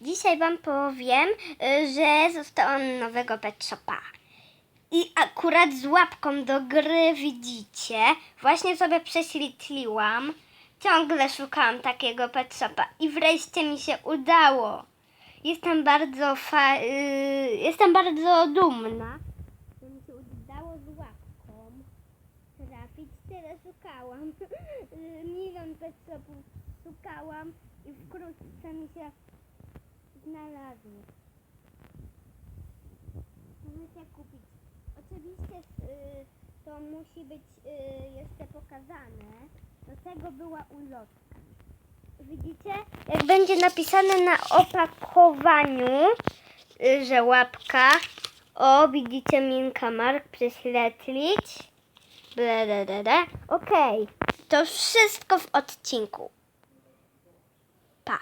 Dzisiaj Wam powiem, y, że zostałam nowego pet shopa. I akurat z łapką do gry widzicie, właśnie sobie prześwietliłam. Ciągle szukałam takiego pet shopa i wreszcie mi się udało. Jestem bardzo fa- y, jestem bardzo dumna, że mi się udało z łapką trafić. Tyle szukałam. Y, Milion pet shopów szukałam i wkrótce mi się znalazły. Możecie kupić. Oczywiście y, to musi być y, jeszcze pokazane. Do tego była ulotka. Widzicie? Jak będzie napisane na opakowaniu, y, że łapka. O, widzicie Minka Mark ble, ble. Okej, to wszystko w odcinku. Pa.